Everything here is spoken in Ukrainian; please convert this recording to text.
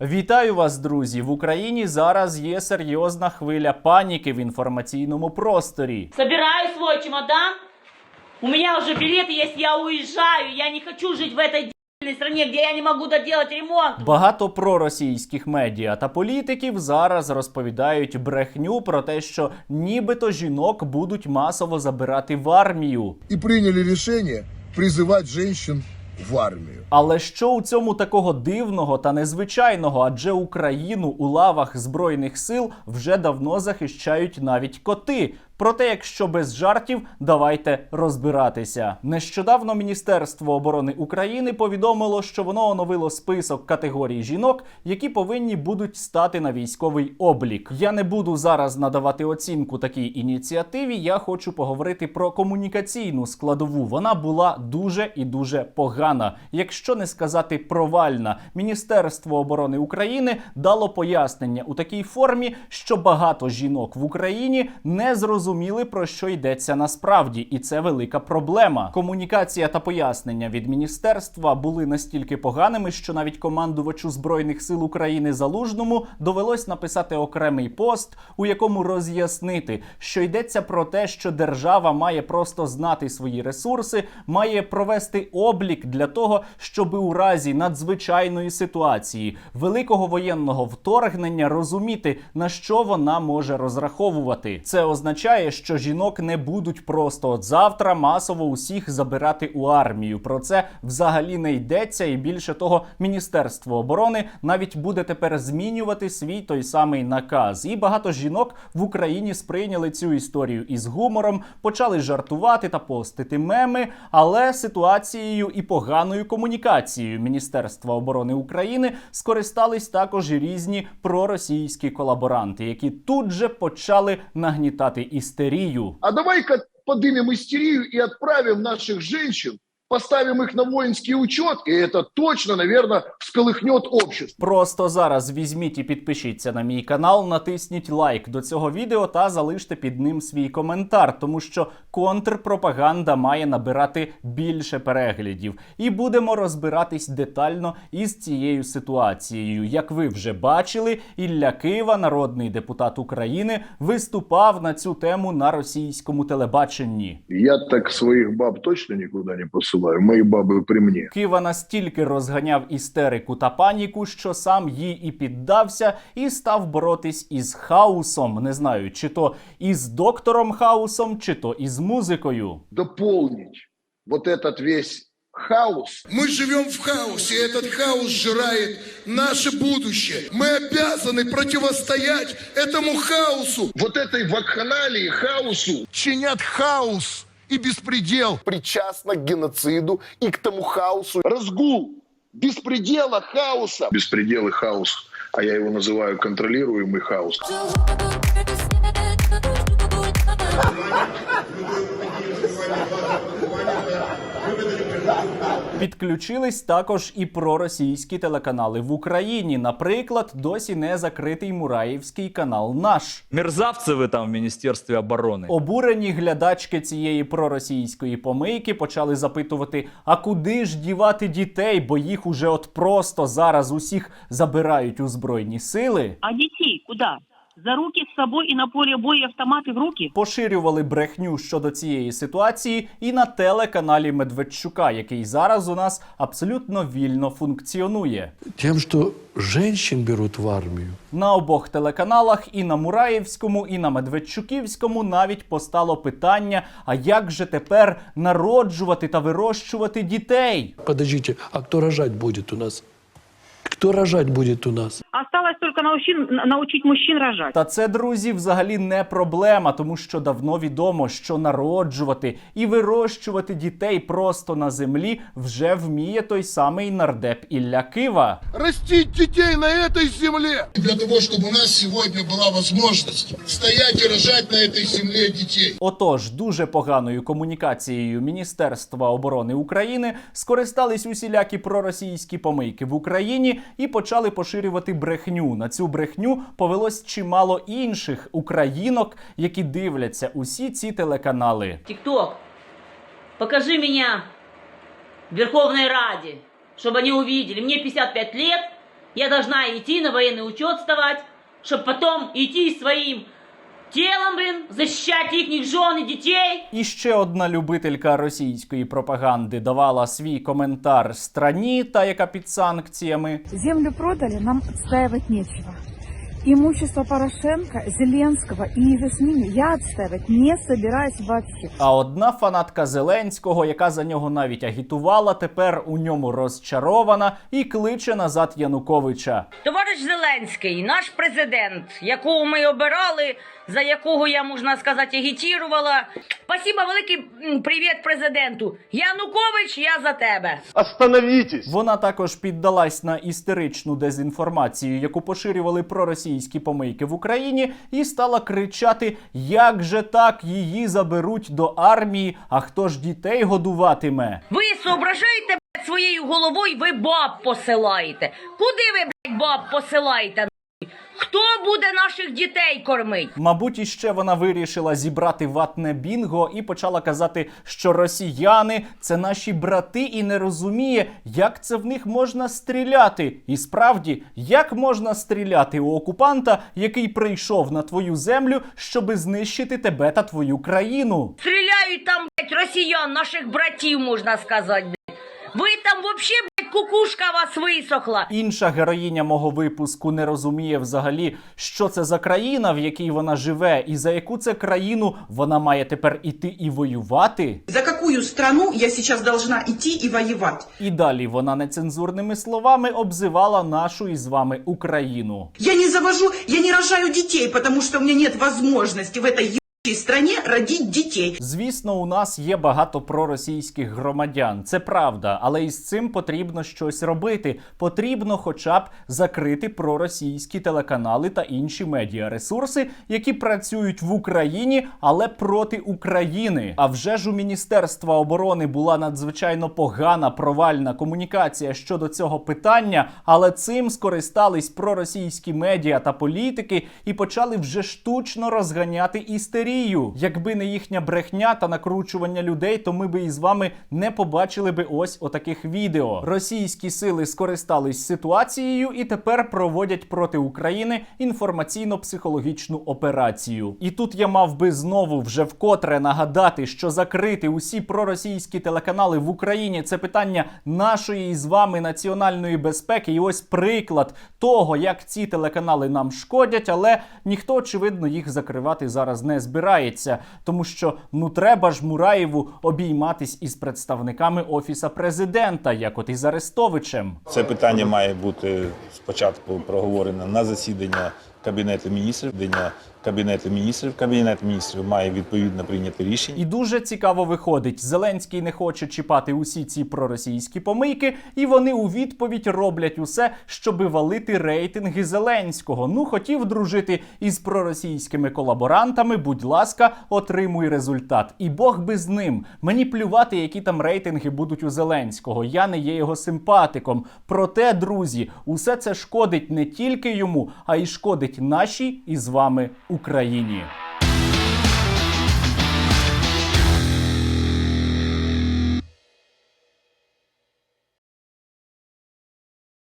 Вітаю вас, друзі! В Україні зараз є серйозна хвиля паніки в інформаційному просторі. Собираю свой чемодан. У меня уже билет есть, я уезжаю. Я не хочу жить в этой д***ной стране, где я не могу доделать ремонт. Багато проросійських медіа та політиків зараз розповідають брехню про те, що нібито жінок будуть масово забирати в армію. и приняли решение призывать женщин в армию. Але що у цьому такого дивного та незвичайного? Адже Україну у лавах збройних сил вже давно захищають навіть коти. Проте, якщо без жартів, давайте розбиратися. Нещодавно Міністерство оборони України повідомило, що воно оновило список категорій жінок, які повинні будуть стати на військовий облік. Я не буду зараз надавати оцінку такій ініціативі. Я хочу поговорити про комунікаційну складову. Вона була дуже і дуже погана, якщо не сказати провальна. Міністерство оборони України дало пояснення у такій формі, що багато жінок в Україні не зрозуміли про що йдеться насправді, і це велика проблема. Комунікація та пояснення від міністерства були настільки поганими, що навіть командувачу збройних сил України Залужному довелось написати окремий пост, у якому роз'яснити, що йдеться про те, що держава має просто знати свої ресурси, має провести облік для того, щоб у разі надзвичайної ситуації великого воєнного вторгнення розуміти на що вона може розраховувати. Це означає, що жінок не будуть просто от завтра масово усіх забирати у армію. Про це взагалі не йдеться, і більше того, міністерство оборони навіть буде тепер змінювати свій той самий наказ. І багато жінок в Україні сприйняли цю історію із гумором, почали жартувати та постити меми, але ситуацією і поганою комунікацією Міністерства оборони України скористались також і різні проросійські колаборанти, які тут же почали нагнітати істерію. А давай-ка подымем истерию и отправим наших женщин, поставим их на воинский учет, и это точно, наверное, всколыхнет общество. Просто зараз візьміть і підпишіться на мій канал, натисніть лайк до цього відео та залиште під ним свій коментар, тому що контрпропаганда має набирати більше переглядів. І будемо розбиратись детально із цією ситуацією. Як ви вже бачили, Ілля Кива, народний депутат України, виступав на цю тему на російському телебаченні. Я так своих баб точно никуда не посылаю, мои бабы при мне. Кива настільки розганяв істерику та паніку, що сам їй і піддався, і став боротись із хаосом. Не знаю, чи то із доктором хаосом, чи то із музикою. Дополнить вот этот весь хаос Мы живем в хаосе, и этот хаос сжирает наше будущее. Мы обязаны противостоять этому хаосу. вот этой вакханалии, хаосу, Чинят хаос и беспредел. причастна к геноциду и к тому хаосу. разгул, беспредела, хаоса. Беспредел и хаос, а я его называю контролируемый хаос. Підключились також і проросійські телеканали в Україні. Наприклад, досі не закритий Мураївський канал Наш. Мерзавцы вы там в Министерстве обороны. Обурені глядачки цієї проросійської помийки почали запитувати: а куди ж дівати дітей, бо їх уже от просто зараз усіх забирають у збройні сили. А детей куда? За руки с собой и на поле боя автоматы в руки? Поширювали брехню щодо цієї ситуації і на телеканалі Медведчука, який зараз у нас абсолютно вільно функціонує. Тем, что женщин берут в армию. На обох телеканалах, і на Мураївському, і на Медведчуківському навіть постало питання: а як же тепер народжувати та вирощувати дітей? Подождите, а кто рожать будет у нас? Кто рожать будет у нас? Осталось только научить, научить мужчин рожать. Та це, друзі, взагалі не проблема, тому що давно відомо, що народжувати і вирощувати дітей просто на землі вже вміє той самий нардеп Ілля Кива. Растить детей на этой земле. Для того, чтобы у нас сегодня была возможность стоять и рожать на этой земле детей. Отож, дуже поганою комунікацією Міністерства оборони України скористались усілякі проросійські помийки в Україні і почали поширювати брехню. На цю брехню повелось чимало інших українок, які дивляться усі ці телеканали. ТикТок, покажи меня в Верховной Раде, чтобы они увидели. Мне 55 лет, я должна идти на военный учет вставать, чтобы потом идти своим телом, блін, защищать їхніх жон і дітей. І ще одна любителька російської пропаганди давала свій коментар страні, та яка під санкціями. Землю продали, нам отстаивать нечего. Имущество Порошенко, Зеленского и их с ними я отстаивать не собираюсь вообще. А одна фанатка Зеленського, яка за нього навіть агітувала, тепер у ньому розчарована і кличе назад Януковича. Товариш Зеленський, наш президент, якого ми обирали, за якого я, можна сказати, агітірувала. Спасибо великий м, привіт президенту. Янукович, я за тебе. Остановитесь! Вона також піддалась на істеричну дезінформацію, яку поширювали проросійські помийки в Україні, і стала кричати: як же так її заберуть до армії? А хто ж дітей годуватиме? Ви соображаєте блядь, своєю головою, ви баб посилаєте. Куди ви, блядь, баб посилаєте? Буде наших дітей кормить? Мабуть, іще вона вирішила зібрати ватне бінго і почала казати, що росіяни це наші брати, і не розуміє, як це в них можна стріляти. І справді, як можна стріляти у окупанта, який прийшов на твою землю, щоби знищити тебе та твою країну? Стріляють там, блядь, росіян, наших братів, можна сказати, блядь. Ви там блядь, кукушка вас висохла. Інша героїня мого випуску не розуміє взагалі, що це за країна, в якій вона живе, і за яку це країну вона має тепер іти і воювати. За какую страну я сейчас должна идти и воевать? І далі вона нецензурними словами обзивала нашу із вами Україну. Я не завожу, я не рожаю детей, потому что у меня нет возможности в этой ебучей стране родить детей. Звісно, у нас є багато проросійських громадян, це правда, але із цим потрібно щось робити. Потрібно, хоча б закрити проросійські телеканали та інші медіаресурси, які працюють в Україні, але проти України. А вже ж у Міністерства оборони була надзвичайно погана провальна комунікація щодо цього питання, але цим скористались проросійські медіа та політики і почали вже штучно розганяти істерію. Якби не їхня брехня та накручування людей, то ми би із вами не побачили би ось отаких відео. Російські сили скористались ситуацією і тепер проводять проти України інформаційно-психологічну операцію. І тут я мав би знову вже вкотре нагадати, що закрити усі проросійські телеканали в Україні це питання нашої із вами національної безпеки. І ось приклад того, як ці телеканали нам шкодять, але ніхто очевидно їх закривати зараз не збирається, тому що ну треба ж Мураєву обійматись із представниками офіса президента, як от із Арестовичем. Це питання має бути спочатку проговорено на засідання Кабінету міністрів. Кабінету міністрів. Кабінет міністрів має відповідно прийняти рішення. І дуже цікаво виходить. Зеленський не хоче чіпати усі ці проросійські помийки, і вони у відповідь роблять усе, щоби валити рейтинги Зеленського. Ну хотів дружити із проросійськими колаборантами. Будь ласка, отримуй результат. І Бог би з ним. Мені плювати, які там рейтинги будуть у Зеленського. Я не є його симпатиком. Проте, друзі, усе це шкодить не тільки йому, а й шкодить нашій і з вами Україні.